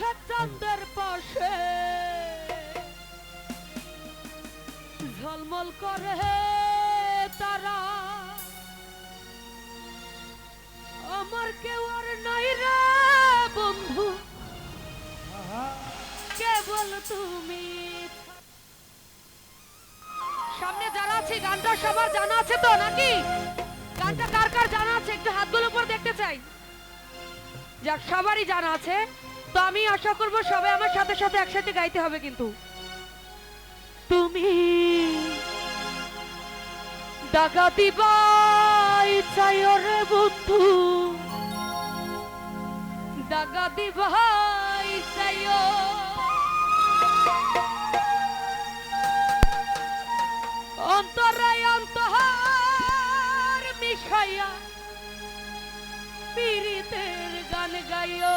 চন্দ্রের পাশে। ঝলমল করে তারা। আমার কেউ আর নাই রে বন্ধু। কেবল তুমি। সামনে যারা আছে, গানটা সবার জানা আছে তো নাকি? গানটা কার কার জানা আছে? একটু হাতগুলো উপর দেখতে চাই। যাক সবারই জানা আছে তো আমি আশা করব সবাই আমার সাথে সাথে একসাথে গাইতে হবে কিন্তু। তুমি ডাকা দিবাই চাই রে বন্ধু ডাকা দিবাই চাই অন্তরায় অন্তহার মিশাইয়া পীড়িতের গান গাইও।